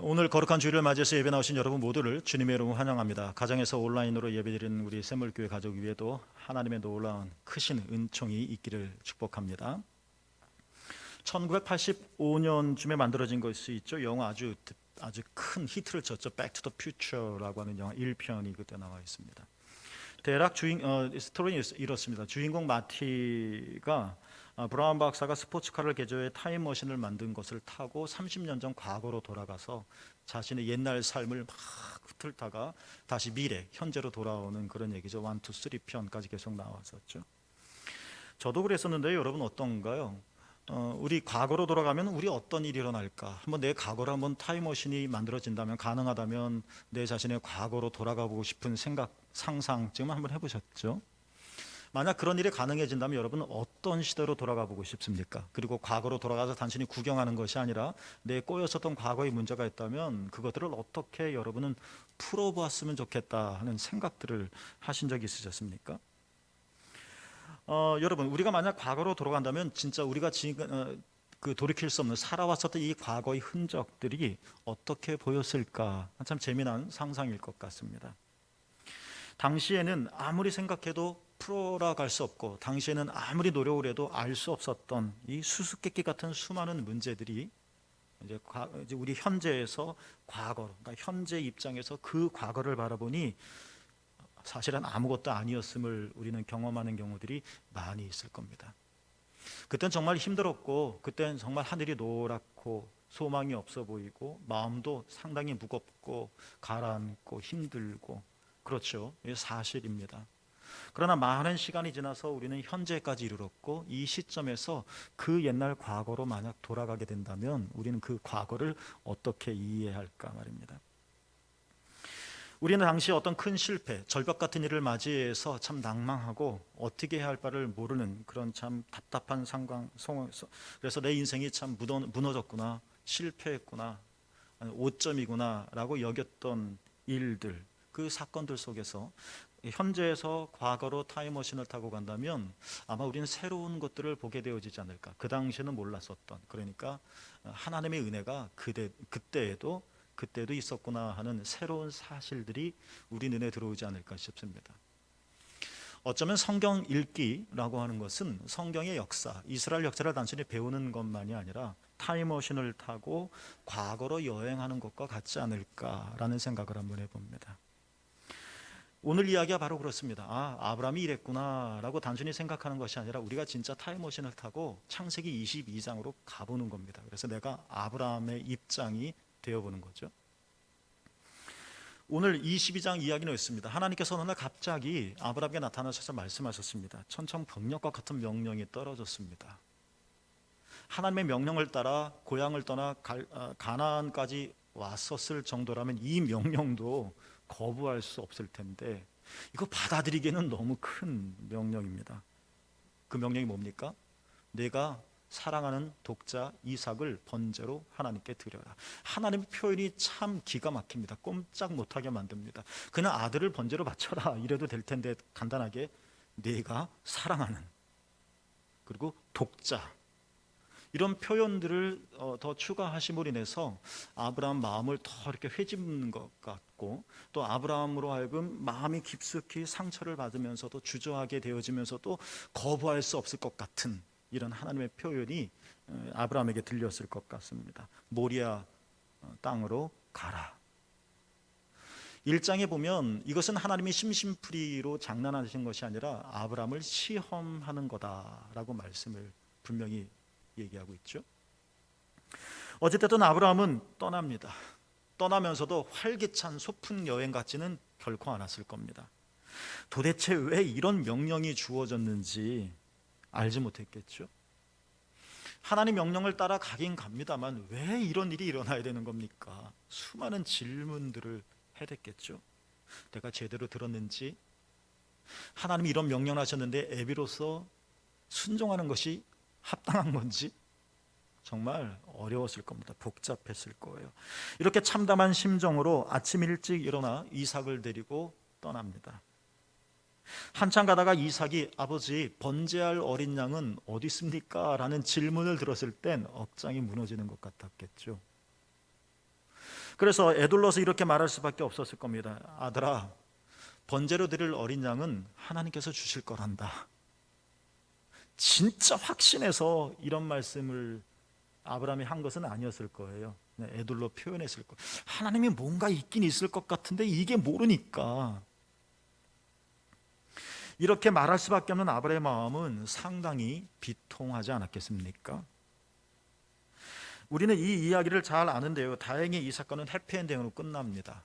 오늘 거룩한 주일을 맞이해서 예배 나오신 여러분 모두를 주님의 이름으로 환영합니다. 가정에서 온라인으로 예배드리는 우리 샘물교회 가족 위에도 하나님의 놀라운 크신 은총이 있기를 축복합니다. 1985년쯤에 만들어진 것이 있죠. 영화 아주 아주 큰 히트를 쳤죠. To the Future라고 하는 영화 1편이 그때 나와 있습니다. 대략 주인 어, 스토리는 이렇습니다. 주인공 마티가 아, 브라운 박사가 스포츠카를 개조해 타임머신을 만든 것을 타고 30년 전 과거로 돌아가서 자신의 옛날 삶을 막 훑다가 다시 미래, 현재로 돌아오는 그런 얘기죠. 1, 2, 3편까지 계속 나왔었죠. 저도 그랬었는데 여러분 어떤가요? 어, 우리 과거로 돌아가면 우리 어떤 일이 일어날까? 한번 내 과거를 한번 타임머신이 만들어진다면 가능하다면 내 자신의 과거로 돌아가 보고 싶은 생각, 상상 지금 한번 해보셨죠? 만약 그런 일이 가능해진다면 여러분은 어떤 시대로 돌아가 보고 싶습니까? 그리고 과거로 돌아가서 단순히 구경하는 것이 아니라 내 꼬였었던 과거의 문제가 있다면 그것들을 어떻게 여러분은 풀어보았으면 좋겠다 하는 생각들을 하신 적이 있으셨습니까? 어, 여러분 우리가 만약 과거로 돌아간다면 진짜 우리가 지금 어, 그 돌이킬 수 없는 살아왔었던 이 과거의 흔적들이 어떻게 보였을까 참 재미난 상상일 것 같습니다. 당시에는 아무리 생각해도 풀어나갈 수 없고 당시에는 아무리 노력을 해도 알 수 없었던 이 수수께끼 같은 수많은 문제들이 이제, 우리 현재에서 과거, 그러니까 현재 입장에서 그 과거를 바라보니 사실은 아무것도 아니었음을 우리는 경험하는 경우들이 많이 있을 겁니다. 그땐 정말 힘들었고, 그땐 정말 하늘이 노랗고 소망이 없어 보이고 마음도 상당히 무겁고 가라앉고 힘들고 그렇죠. 사실입니다. 그러나 많은 시간이 지나서 우리는 현재까지 이르렀고 이 시점에서 그 옛날 과거로 만약 돌아가게 된다면 우리는 그 과거를 어떻게 이해할까 말입니다. 우리는 당시 어떤 큰 실패, 절벽 같은 일을 맞이해서 참 낭망하고 어떻게 해야 할 바를 모르는 그런 참 답답한 상황, 그래서 내 인생이 참 무너졌구나, 실패했구나, 오점이구나라고 여겼던 일들, 그 사건들 속에서 현재에서 과거로 타임머신을 타고 간다면 아마 우리는 새로운 것들을 보게 되어지지 않을까. 그 당시에는 몰랐었던 그러니까 하나님의 은혜가 그때 그때에도 그때도 있었구나 하는 새로운 사실들이 우리 눈에 들어오지 않을까 싶습니다. 어쩌면 성경 읽기라고 하는 것은 성경의 역사, 이스라엘 역사를 단순히 배우는 것만이 아니라 타임머신을 타고 과거로 여행하는 것과 같지 않을까라는 생각을 한번 해봅니다. 오늘 이야기가 바로 그렇습니다. 아, 아브라함이 이랬구나라고 단순히 생각하는 것이 아니라 우리가 진짜 타임머신을 타고 창세기 22장으로 가보는 겁니다. 그래서 내가 아브라함의 입장이 되어보는 거죠. 오늘 22장 이야기는 있습니다. 하나님께서 어느 날 갑자기 아브라함에게 나타나셔서 말씀하셨습니다. 천천병력과 같은 명령이 떨어졌습니다. 하나님의 명령을 따라 고향을 떠나 아, 가나안까지 왔었을 정도라면 이 명령도 거부할 수 없을 텐데 이거 받아들이기에는 너무 큰 명령입니다. 그 명령이 뭡니까? 내가 사랑하는 독자 이삭을 번제로 하나님께 드려라. 하나님의 표현이 참 기가 막힙니다. 꼼짝 못하게 만듭니다. 그냥 아들을 번제로 바쳐라 이래도 될 텐데 간단하게 내가 사랑하는 그리고 독자 이런 표현들을 어, 더 추가하심으로 인해서 아브라함 마음을 더 이렇게 회집는 것 같고 또 아브라함으로 하여금 마음이 깊숙이 상처를 받으면서도 주저하게 되어지면서도 거부할 수 없을 것 같은 이런 하나님의 표현이 어, 아브라함에게 들렸을 것 같습니다. 모리아 어, 땅으로 가라. 일장에 보면 이것은 하나님이 심심풀이로 장난하신 것이 아니라 아브라함을 시험하는 거다라고 말씀을 분명히 얘기하고 있죠. 어쨌든 아브라함은 떠납니다. 떠나면서도 활기찬 소풍 여행 같지는 결코 않았을 겁니다. 도대체 왜 이런 명령이 주어졌는지 알지 못했겠죠. 하나님 명령을 따라 가긴 갑니다만 왜 이런 일이 일어나야 되는 겁니까? 수많은 질문들을 해댔겠죠. 내가 제대로 들었는지 하나님이 이런 명령을 하셨는데 애비로서 순종하는 것이 합당한 건지 정말 어려웠을 겁니다. 복잡했을 거예요. 이렇게 참담한 심정으로 아침 일찍 일어나 이삭을 데리고 떠납니다. 한참 가다가 이삭이 아버지 번제할 어린 양은 어디 있습니까? 라는 질문을 들었을 땐 억장이 무너지는 것 같았겠죠. 그래서 애둘러서 이렇게 말할 수밖에 없었을 겁니다. 아들아, 번제로 드릴 어린 양은 하나님께서 주실 거란다. 진짜 확신해서 이런 말씀을 아브라함이 한 것은 아니었을 거예요. 그냥 애둘러 표현했을 거. 하나님이 뭔가 있긴 있을 것 같은데 이게 모르니까 이렇게 말할 수밖에 없는 아브라함의 마음은 상당히 비통하지 않았겠습니까? 우리는 이 이야기를 잘 아는데요. 다행히 이 사건은 해피엔딩으로 끝납니다.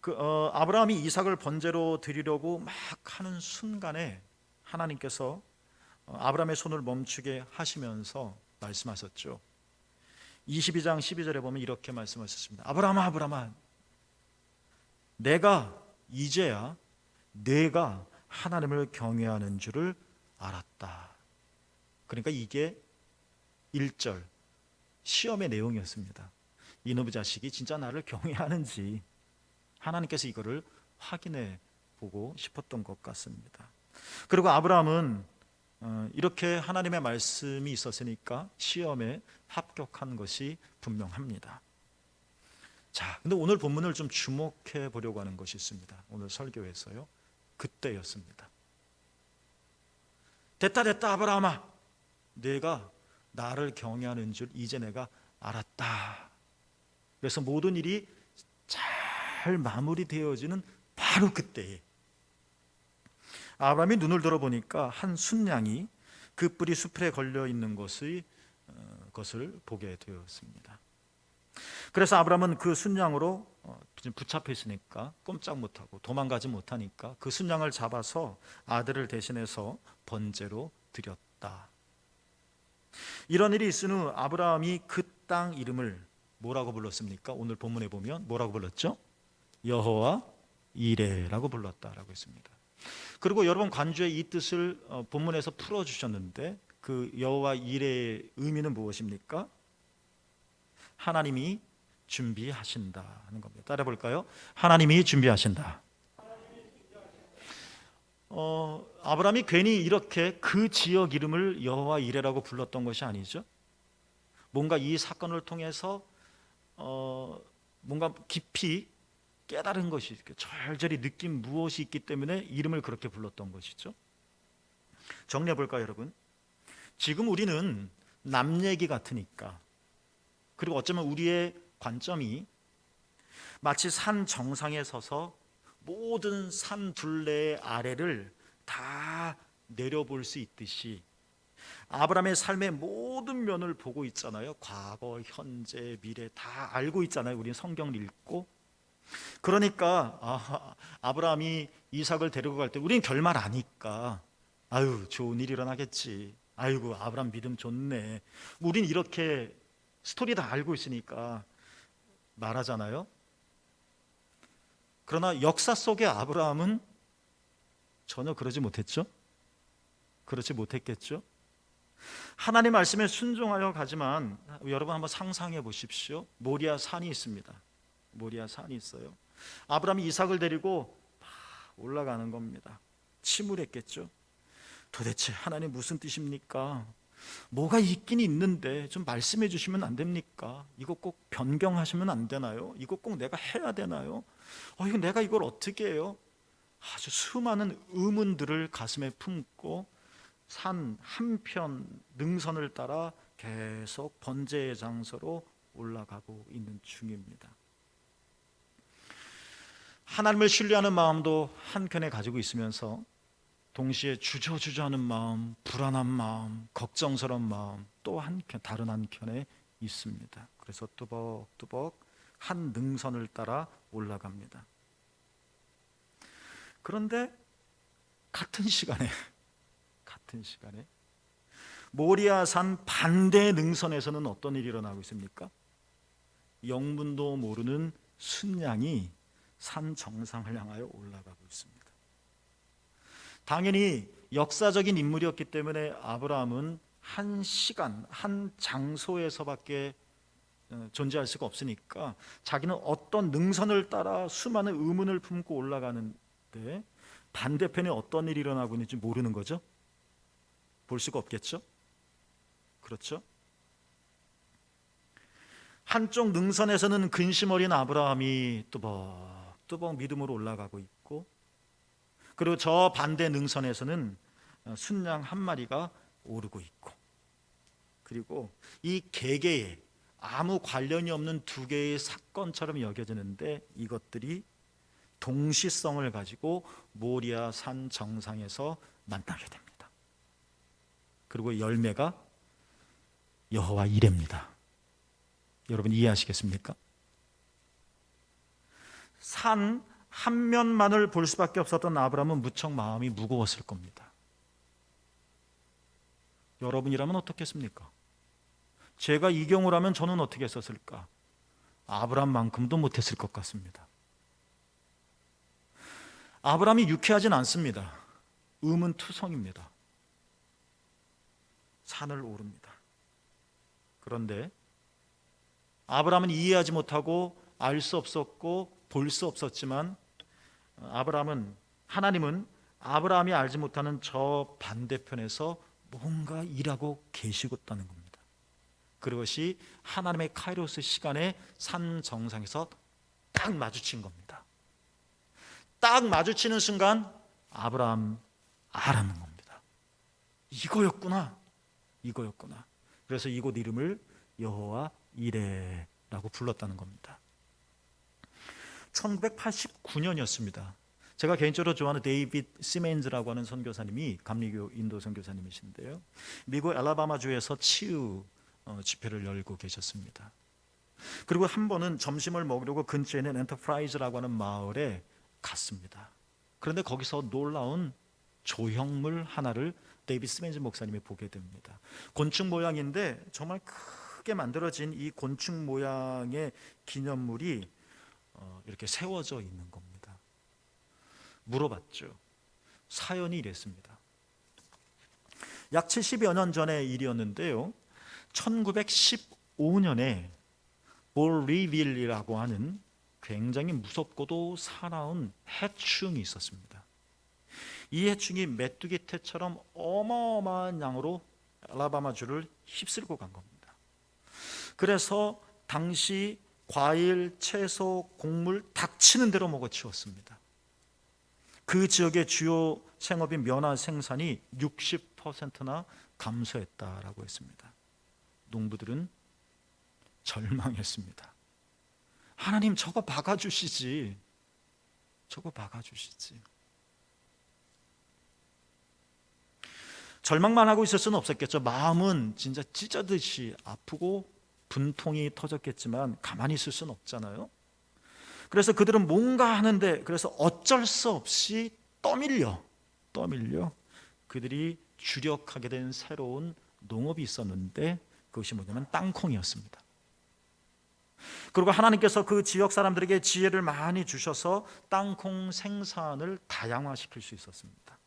그 어, 아브라함이 이삭을 번제로 드리려고 막 하는 순간에 하나님께서 어, 아브라함의 손을 멈추게 하시면서 말씀하셨죠. 22장 12절에 보면 이렇게 말씀하셨습니다. 아브라함아 아브라함아 내가 이제야 내가 하나님을 경외하는 줄을 알았다. 그러니까 이게 1절 시험의 내용이었습니다. 이놈의 자식이 진짜 나를 경외하는지 하나님께서 이거를 확인해 보고 싶었던 것 같습니다. 그리고 아브라함은 어, 이렇게 하나님의 말씀이 있었으니까 시험에 합격한 것이 분명합니다. 자, 근데 오늘 본문을 좀 주목해 보려고 하는 것이 있습니다. 오늘 설교에서요. 그때였습니다. 됐다 됐다 아브라함아. 내가 나를 경외하는 줄 이제 내가 알았다. 그래서 모든 일이 잘 마무리되어지는 바로 그때에 아브라함이 눈을 들어보니까 한 순양이 그 뿔이 수풀에 걸려 있는 것의 어, 것을 보게 되었습니다. 그래서 아브라함은 그 순양으로 어, 붙잡혀 있으니까 꼼짝 못하고 도망가지 못하니까 그 순양을 잡아서 아들을 대신해서 번제로 드렸다. 이런 일이 있은 후 아브라함이 그 땅 이름을 뭐라고 불렀습니까? 오늘 본문에 보면 뭐라고 불렀죠? 여호와 이레라고 불렀다라고 했습니다. 그리고 여러분 관주의 이 뜻을 어, 본문에서 풀어 주셨는데 그 여호와 이레의 의미는 무엇입니까? 하나님이 준비하신다 하는 겁니다. 따라 볼까요? 하나님이 준비하신다. 어, 아브라함이 괜히 이렇게 그 지역 이름을 여호와 이레라고 불렀던 것이 아니죠. 뭔가 이 사건을 통해서 어, 뭔가 깊이 깨달은 것이 절절히 느낀 무엇이 있기 때문에 이름을 그렇게 불렀던 것이죠. 정리해 볼까요, 여러분? 지금 우리는 남 얘기 같으니까 그리고 어쩌면 우리의 관점이 마치 산 정상에 서서 모든 산 둘레 아래를 다 내려볼 수 있듯이 아브라함의 삶의 모든 면을 보고 있잖아요. 과거, 현재, 미래 다 알고 있잖아요. 우리는 성경을 읽고. 그러니까 아, 아브라함이 이삭을 데리고 갈 때 우리는 결말 아니까 아유 좋은 일이 일어나겠지. 아이고 아브라함 믿음 좋네. 우린 이렇게 스토리 다 알고 있으니까 말하잖아요. 그러나 역사 속의 아브라함은 전혀 그러지 못했죠. 그렇지 못했겠죠. 하나님 말씀에 순종하여 가지만 여러분 한번 상상해 보십시오. 모리아 산이 있습니다. 모리아 산이 있어요. 아브라함이 이삭을 데리고 올라가는 겁니다. 침울했겠죠. 도대체 하나님 무슨 뜻입니까? 뭐가 있긴 있는데 좀 말씀해 주시면 안 됩니까? 이거 꼭 변경하시면 안 되나요? 이거 꼭 내가 해야 되나요? 어, 이거 내가 이걸 어떻게 해요? 아주 수많은 의문들을 가슴에 품고 산 한편 능선을 따라 계속 번제의 장소로 올라가고 있는 중입니다. 하나님을 신뢰하는 마음도 한켠에 가지고 있으면서 동시에 주저주저하는 마음, 불안한 마음, 걱정스러운 마음 또 한켠 다른 한켠에 있습니다. 그래서 뚜벅뚜벅 한 능선을 따라 올라갑니다. 그런데 같은 시간에 같은 시간에 모리아산 반대 능선에서는 어떤 일이 일어나고 있습니까? 영문도 모르는 순양이 산 정상을 향하여 올라가고 있습니다. 당연히 역사적인 인물이었기 때문에 아브라함은 한 시간, 한 장소에서밖에 어, 존재할 수가 없으니까 자기는 어떤 능선을 따라 수많은 의문을 품고 올라가는데 반대편에 어떤 일이 일어나고 있는지 모르는 거죠. 볼 수가 없겠죠. 그렇죠. 한쪽 능선에서는 근심 어린 아브라함이 뚜벅 뚜벅 믿음으로 올라가고 있고 그리고 저 반대 능선에서는 순양 한 마리가 오르고 있고 그리고 이 개개의 아무 관련이 없는 두 개의 사건처럼 여겨지는데 이것들이 동시성을 가지고 모리아 산 정상에서 만나게 됩니다. 그리고 열매가 여호와 이레입니다. 여러분 이해하시겠습니까? 산 한 면만을 볼 수밖에 없었던 아브라함은 무척 마음이 무거웠을 겁니다. 여러분이라면 어떻겠습니까? 제가 이 경우라면 저는 어떻게 했었을까? 아브라함만큼도 못했을 것 같습니다. 아브라함이 유쾌하진 않습니다. 의문투성입니다. 산을 오릅니다. 그런데 아브라함은 이해하지 못하고 알 수 없었고 볼 수 없었지만 아브라함은 하나님은 아브라함이 알지 못하는 저 반대편에서 뭔가 일하고 계시겠다는 겁니다. 그것이 하나님의 카이로스 시간에 산 정상에서 딱 마주친 겁니다. 딱 마주치는 순간 아브라함 알았는 겁니다. 이거였구나. 이거였구나. 그래서 이곳 이름을 여호와 이레라고 불렀다는 겁니다. 1989년이었습니다. 제가 개인적으로 좋아하는 데이빗 시멘즈라고 하는 선교사님이 감리교 인도 선교사님이신데요. 미국 엘라바마주에서 치유 어, 집회를 열고 계셨습니다. 그리고 한 번은 점심을 먹으려고 근처에 있는 엔터프라이즈라고 하는 마을에 갔습니다. 그런데 거기서 놀라운 조형물 하나를 데이빗 스멘즈 목사님이 보게 됩니다. 곤충 모양인데 정말 크게 만들어진 이 곤충 모양의 기념물이 어, 이렇게 세워져 있는 겁니다. 물어봤죠. 사연이 이랬습니다. 약 70여 년 전의 일이었는데요. 1915년에 볼리빌이라고 하는 굉장히 무섭고도 사나운 해충이 있었습니다. 이 해충이 메뚜기 떼처럼 어마어마한 양으로 알라바마주를 휩쓸고 간 겁니다. 그래서 당시 과일, 채소, 곡물 닥치는 대로 먹어치웠습니다. 그 지역의 주요 생업인 면화 생산이 60%나 감소했다라고 했습니다. 농부들은 절망했습니다. 하나님 저거 박아주시지. 저거 박아주시지. 절망만 하고 있을 수는 없었겠죠. 마음은 진짜 찢어듯이 아프고 분통이 터졌겠지만 가만히 있을 수는 없잖아요. 그래서 그들은 뭔가 하는데 그래서 어쩔 수 없이 떠밀려 떠밀려 그들이 주력하게 된 새로운 농업이 있었는데 그것이 뭐냐면 땅콩이었습니다. 그리고 하나님께서 그 지역 사람들에게 지혜를 많이 주셔서 땅콩 생산을 다양화시킬 수 있었습니다.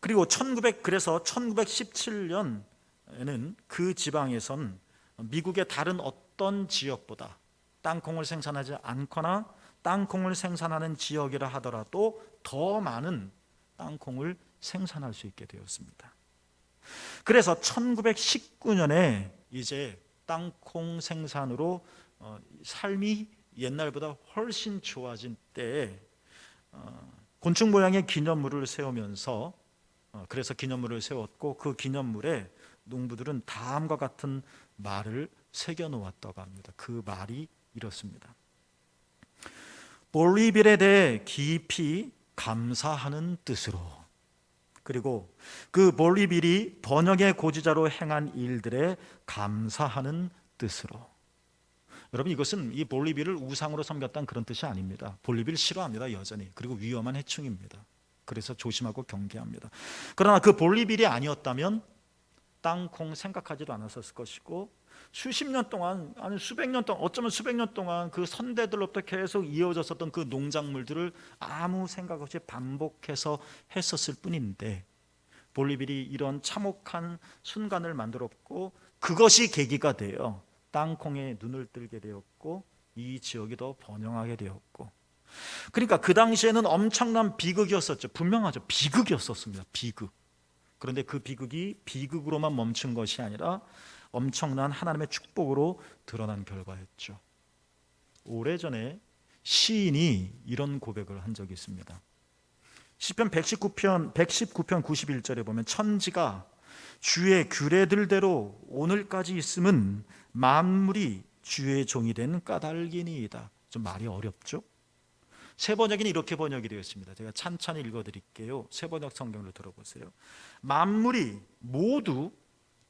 그리고 1900 그래서 1917년에는 그 지방에선 미국의 다른 어떤 지역보다 땅콩을 생산하지 않거나 땅콩을 생산하는 지역이라 하더라도 더 많은 땅콩을 생산할 수 있게 되었습니다. 그래서 1919년에 이제 땅콩 생산으로 어, 삶이 옛날보다 훨씬 좋아진 때에 어, 곤충 모양의 기념물을 세우면서 어, 그래서 기념물을 세웠고 그 기념물에 농부들은 다음과 같은 말을 새겨 놓았다고 합니다. 그 말이 이렇습니다. 볼리빌에 대해 깊이 감사하는 뜻으로 그리고 그 볼리빌이 번역의 고지자로 행한 일들에 감사하는 뜻으로 여러분 이것은 이 볼리빌을 우상으로 섬겼다는 그런 뜻이 아닙니다. 볼리빌 싫어합니다 여전히 그리고 위험한 해충입니다. 그래서 조심하고 경계합니다. 그러나 그 볼리빌이 아니었다면 땅콩 생각하지도 않았었을 것이고 수십 년 동안 아니 수백 년 동안 어쩌면 수백 년 동안 그 선대들로부터 계속 이어졌었던 그 농작물들을 아무 생각 없이 반복해서 했었을 뿐인데 볼리빌이 이런 참혹한 순간을 만들었고 그것이 계기가 되어 땅콩에 눈을 들게 되었고 이 지역이 더 번영하게 되었고 그러니까 그 당시에는 엄청난 비극이었었죠. 분명하죠. 비극이었었습니다. 비극 그런데 그 비극이 비극으로만 멈춘 것이 아니라 엄청난 하나님의 축복으로 드러난 결과였죠. 오래전에 시인이 이런 고백을 한 적이 있습니다. 시편 119편 119편 91절에 보면 천지가 주의 규례들대로 오늘까지 있음은 만물이 주의 종이 된 까닭이니이다. 좀 말이 어렵죠? 세 번역에는 이렇게 번역이 되어 있습니다. 제가 찬찬히 읽어 드릴게요. 세 번역 성경을 들어보세요. 만물이 모두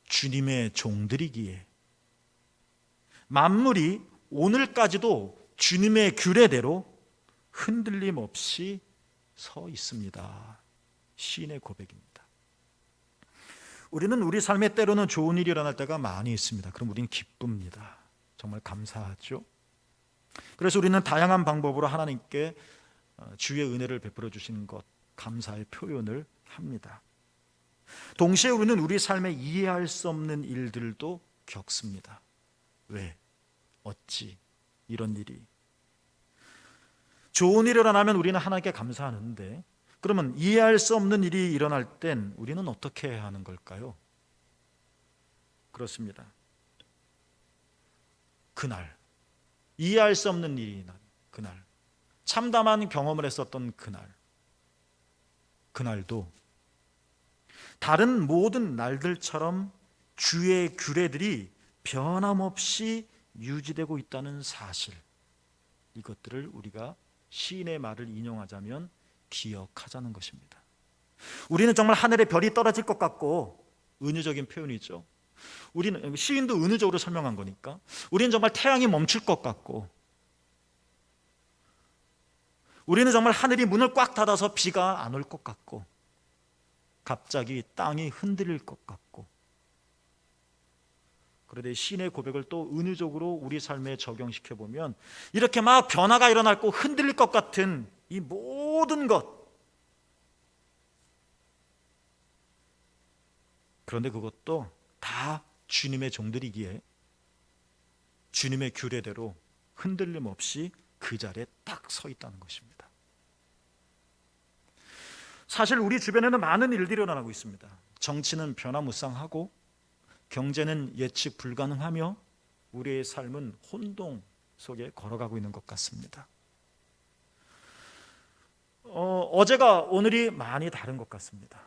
주님의 종들이기에 만물이 오늘까지도 주님의 규례대로 흔들림 없이 서 있습니다. 시인의 고백입니다. 우리는 우리 삶에 때로는 좋은 일이 일어날 때가 많이 있습니다. 그럼 우리는 기쁩니다. 정말 감사하죠. 그래서 우리는 다양한 방법으로 하나님께 어, 주의 은혜를 베풀어 주시는 것 감사의 표현을 합니다. 동시에 우리는 우리 삶에 이해할 수 없는 일들도 겪습니다. 왜? 어찌 이런 일이 좋은 일이 일어나면 우리는 하나님께 감사하는데 그러면 이해할 수 없는 일이 일어날 땐 우리는 어떻게 해야 하는 걸까요? 그렇습니다. 그날 이해할 수 없는 일이 난 그날 참담한 경험을 했었던 그날 그날도 다른 모든 날들처럼 주의 규례들이 변함없이 유지되고 있다는 사실 이것들을 우리가 시인의 말을 인용하자면 기억하자는 것입니다. 우리는 정말 하늘에 별이 떨어질 것 같고 은유적인 표현이죠. 우리는 시인도 은유적으로 설명한 거니까 우리는 정말 태양이 멈출 것 같고 우리는 정말 하늘이 문을 꽉 닫아서 비가 안 올 것 같고 갑자기 땅이 흔들릴 것 같고 그런데 신의 고백을 또 은유적으로 우리 삶에 적용시켜 보면 이렇게 막 변화가 일어날 고 흔들릴 것 같은 이 모든 것. 그런데 그것도 다 주님의 종들이기에 주님의 규례대로 흔들림 없이 그 자리에 딱 서 있다는 것입니다. 사실 우리 주변에는 많은 일들이 일어나고 있습니다. 정치는 변화무쌍하고 경제는 예측 불가능하며 우리의 삶은 혼동 속에 걸어가고 있는 것 같습니다. 어, 어제가 오늘이 많이 다른 것 같습니다.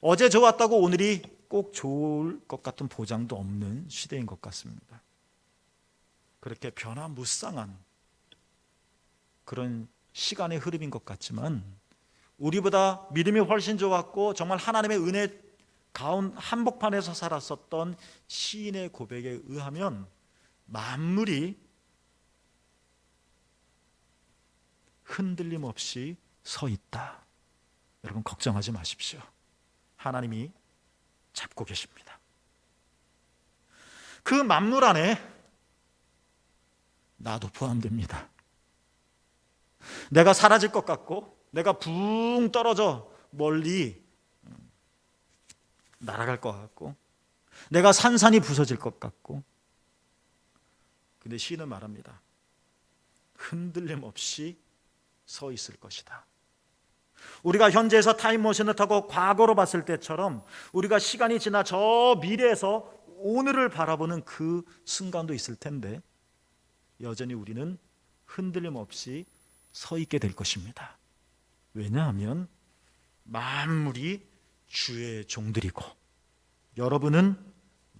어제 좋았다고 오늘이 꼭 좋을 것 같은 보장도 없는 시대인 것 같습니다. 그렇게 변화무쌍한 그런 시간의 흐름인 것 같지만 우리보다 믿음이 훨씬 좋았고 정말 하나님의 은혜 가운 한복판에서 살았었던 시인의 고백에 의하면 만물이 흔들림 없이 서 있다. 여러분 걱정하지 마십시오. 하나님이 잡고 계십니다. 그 만물 안에 나도 포함됩니다. 내가 사라질 것 같고 내가 붕 떨어져 멀리 날아갈 것 같고 내가 산산이 부서질 것 같고 근데 시는 말합니다. 흔들림 없이 서 있을 것이다. 우리가 현재에서 타임머신을 타고 과거로 봤을 때처럼 우리가 시간이 지나 저 미래에서 오늘을 바라보는 그 순간도 있을 텐데 여전히 우리는 흔들림 없이 서 있게 될 것입니다. 왜냐하면 만물이 주의 종들이고 여러분은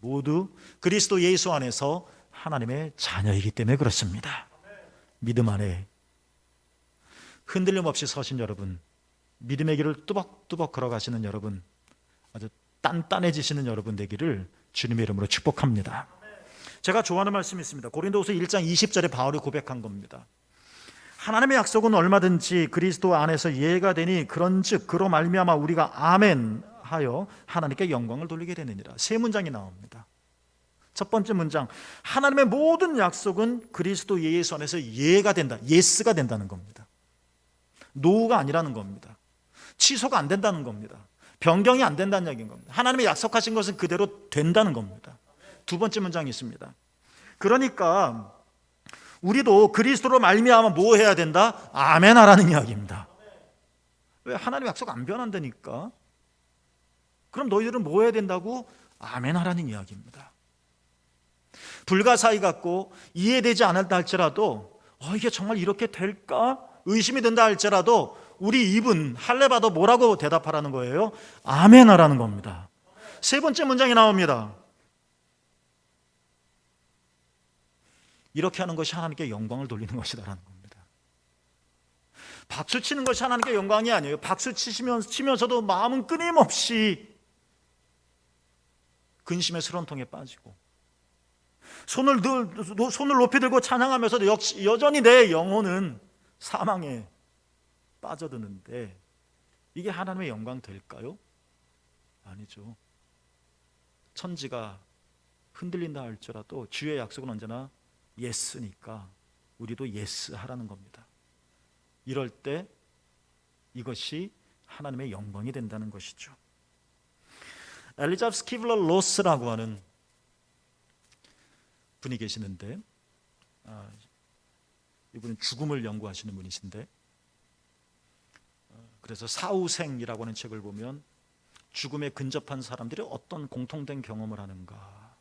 모두 그리스도 예수 안에서 하나님의 자녀이기 때문에 그렇습니다. 믿음 안에 흔들림 없이 서신 여러분, 믿음의 길을 뚜벅뚜벅 걸어가시는 여러분, 아주 단단해지시는 여러분 되기를 주님의 이름으로 축복합니다. 제가 좋아하는 말씀이 있습니다. 고린도후서 1장 20절에 바울이 고백한 겁니다. 하나님의 약속은 얼마든지 그리스도 안에서 이해가 되니 그런즉 그로 말미암아 우리가 아멘 하여 하나님께 영광을 돌리게 되느니라. 세 문장이 나옵니다. 첫 번째 문장 하나님의 모든 약속은 그리스도 예수 안에서 예가 된다. 예스가 된다는 겁니다. 노가 아니라는 겁니다. 취소가 안 된다는 겁니다. 변경이 안 된다는 얘기인 겁니다. 하나님의 약속하신 것은 그대로 된다는 겁니다. 두 번째 문장이 있습니다. 그러니까 우리도 그리스도로 말미암아 뭐 해야 된다? 아멘 하라는 이야기입니다. 왜 하나님 약속 안 변한다니까? 그럼 너희들은 뭐 해야 된다고? 아멘 하라는 이야기입니다. 불가사의 같고 이해되지 않았다 할지라도 어, 이게 정말 이렇게 될까? 의심이 든다 할지라도 우리 입은 할례받아 뭐라고 대답하라는 거예요? 아멘 하라는 겁니다. 세 번째 문장이 나옵니다. 이렇게 하는 것이 하나님께 영광을 돌리는 것이다라는 겁니다. 박수 치는 것이 하나님께 영광이 아니에요. 박수 치시면서 치면서도 마음은 끊임없이 근심의 수렁통에 빠지고 손을 늘, 손을 높이 들고 찬양하면서도 역시 여전히 내 영혼은 사망에 빠져드는데 이게 하나님의 영광 될까요? 아니죠. 천지가 흔들린다 할지라도 주의 약속은 언제나 예스니까 우리도 예스 하라는 겁니다. 이럴 때 이것이 하나님의 영광이 된다는 것이죠. 엘리자베스 스키블러 로스라고 하는 분이 계시는데 아, 이분은 죽음을 연구하시는 분이신데 어, 그래서 사후생이라고 하는 책을 보면 죽음에 근접한 사람들이 어떤 공통된 경험을 하는가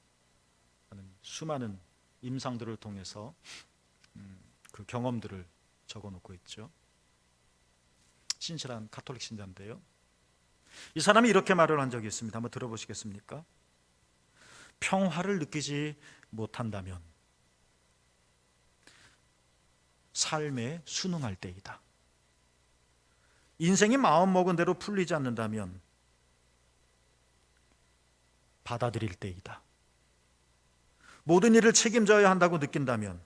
하는 수많은 임상들을 통해서 음, 그 경험들을 적어놓고 있죠. 신실한 카톨릭 신자인데요. 이 사람이 이렇게 말을 한 적이 있습니다. 한번 들어보시겠습니까? 평화를 느끼지 못한다면 삶에 순응할 때이다. 인생이 마음먹은 대로 풀리지 않는다면 받아들일 때이다. 모든 일을 책임져야 한다고 느낀다면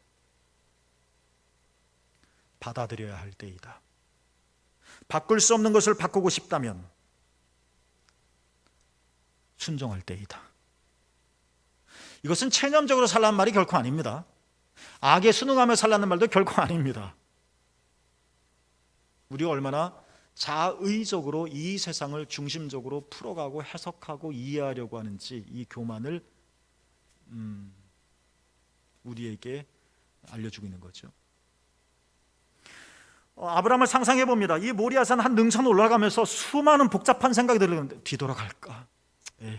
받아들여야 할 때이다. 바꿀 수 없는 것을 바꾸고 싶다면 순종할 때이다. 이것은 체념적으로 살라는 말이 결코 아닙니다. 악에 순응하며 살라는 말도 결코 아닙니다. 우리가 얼마나 자의적으로 이 세상을 중심적으로 풀어가고 해석하고 이해하려고 하는지 이 교만을 음, 우리에게 알려주고 있는 거죠. 어, 아브라함을 상상해 봅니다. 이 모리아산 한 능선 올라가면서 수많은 복잡한 생각이 들었는데 뒤돌아갈까? 에이,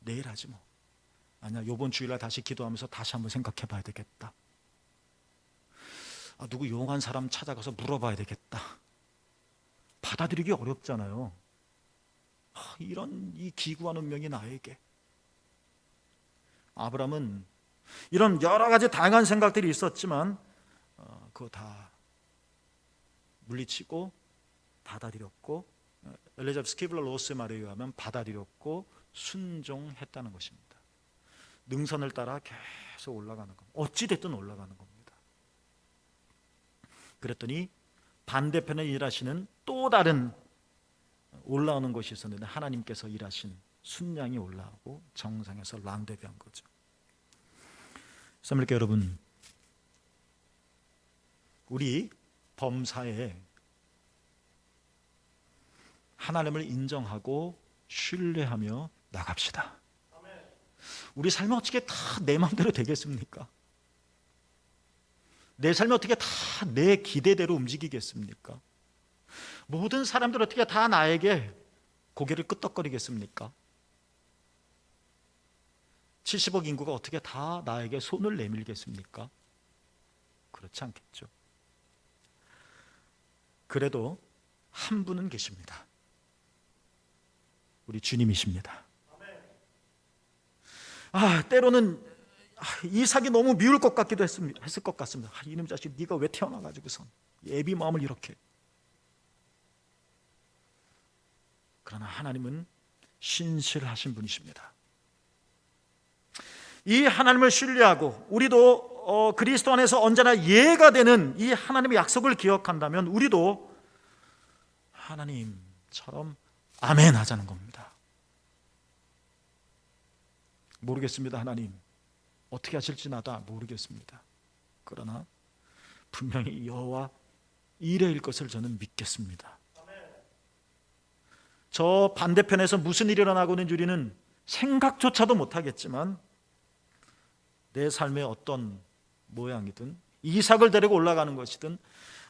내일 하지 뭐. 아니야, 요번 주일날 다시 기도하면서 다시 한번 생각해 봐야 되겠다. 아, 누구 용한 사람 찾아가서 물어봐야 되겠다. 받아들이기 어렵잖아요. 아, 이런 이 기구한 운명이 나에게. 아브라함은 이런 여러 가지 다양한 생각들이 있었지만 어, 그거 다 물리치고 받아들였고 어, 엘리자베스 스키블러 로스의 말에 의하면 받아들였고 순종했다는 것입니다. 능선을 따라 계속 올라가는 겁니다. 어찌 됐든 올라가는 겁니다. 그랬더니 반대편에 일하시는 또 다른 올라오는 것이 있었는데 하나님께서 일하신 순양이 올라오고 정상에서 랑데비한 거죠. 사물께 여러분, 우리 범사에 하나님을 인정하고 신뢰하며 나갑시다. 우리 삶이 어떻게 다 내 마음대로 되겠습니까? 내 삶이 어떻게 다 내 기대대로 움직이겠습니까? 모든 사람들 어떻게 다 나에게 고개를 끄덕거리겠습니까? 70억 인구가 어떻게 다 나에게 손을 내밀겠습니까? 그렇지 않겠죠. 그래도 한 분은 계십니다. 우리 주님이십니다. 아, 때로는 아, 이삭이 너무 미울 것 같기도. 했을 것 같습니다. 아, 이놈 자식 네가 왜 태어나 가지고선 예비 마음을 이렇게. 그러나 하나님은 신실하신 분이십니다. 이 하나님을 신뢰하고 우리도 어, 그리스도 안에서 언제나 예가 되는 이 하나님의 약속을 기억한다면 우리도 하나님처럼 아멘 하자는 겁니다. 모르겠습니다, 하나님. 어떻게 하실지 나도 모르겠습니다. 그러나 분명히 여호와 이레일 것을 저는 믿겠습니다. 저 반대편에서 무슨 일이 일어나고 있는지 우리는 생각조차도 못하겠지만 내 삶의 어떤 모양이든 이삭을 데리고 올라가는 것이든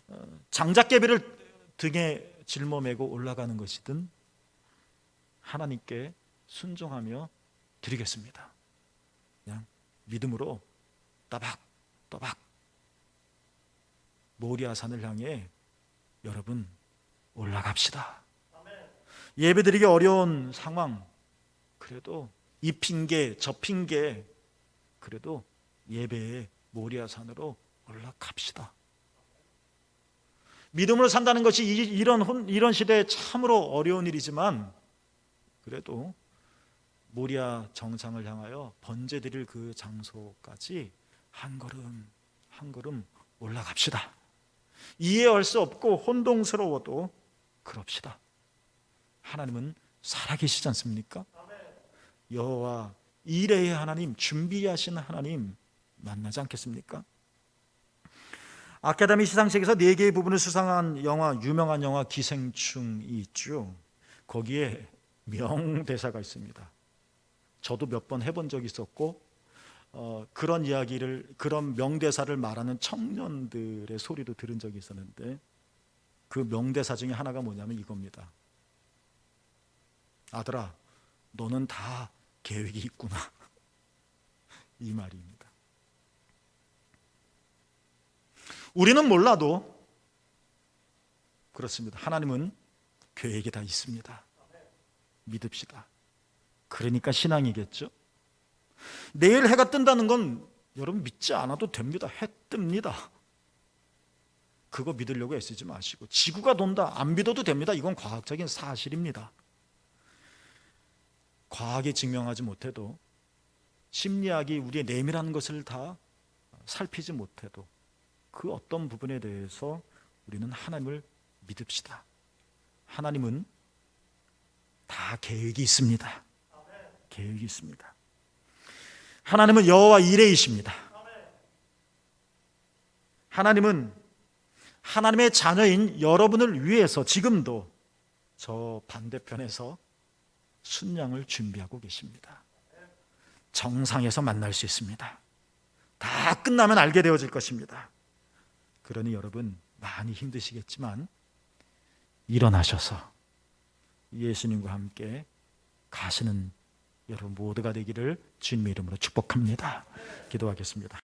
어, 장작개비를 등에 짊어매고 올라가는 것이든 하나님께 순종하며 드리겠습니다. 그냥 믿음으로 따박 따박 모리아산을 향해 여러분 올라갑시다. 예배드리기 어려운 상황 그래도 이 핑계 저 핑계 그래도 예배의 모리아산으로 올라갑시다. 믿음으로 산다는 것이 이- 이런 혼- 이런 시대에 참으로 어려운 일이지만 그래도 모리아 정상을 향하여 번제 드릴 그 장소까지 한 걸음 한 걸음 올라갑시다. 이해할 수 없고 혼동스러워도 그럽시다. 하나님은 살아계시지 않습니까? 여호와 이레의 하나님 준비하신 하나님 만나지 않겠습니까? 아카데미 시상식에서 네 개의 부분을 수상한 영화 유명한 영화 기생충이 있죠. 거기에 명대사가 있습니다. 저도 몇 번 해본 적이 있었고 어, 그런 이야기를 그런 명대사를 말하는 청년들의 소리도 들은 적이 있었는데 그 명대사 중에 하나가 뭐냐면 이겁니다. 아들아, 너는 다 계획이 있구나. 이 말입니다. 우리는 몰라도 그렇습니다. 하나님은 계획이 다 있습니다. 믿읍시다. 그러니까 신앙이겠죠. 내일 해가 뜬다는 건 여러분 믿지 않아도 됩니다. 해 뜹니다. 그거 믿으려고 애쓰지 마시고 지구가 돈다 안 믿어도 됩니다. 이건 과학적인 사실입니다. 과학이 증명하지 못해도 심리학이 우리의 내밀한 것을 다 살피지 못해도 그 어떤 부분에 대해서 우리는 하나님을 믿읍시다. 하나님은 다 계획이 있습니다. 계획이 있습니다. 하나님은 여호와 이레이십니다. 하나님은 하나님의 자녀인 여러분을 위해서 지금도 저 반대편에서 순양을 준비하고 계십니다. 정상에서 만날 수 있습니다. 다 끝나면 알게 되어질 것입니다. 그러니 여러분 많이 힘드시겠지만 일어나셔서 예수님과 함께 가시는 여러분 모두가 되기를 주님의 이름으로 축복합니다. 기도하겠습니다.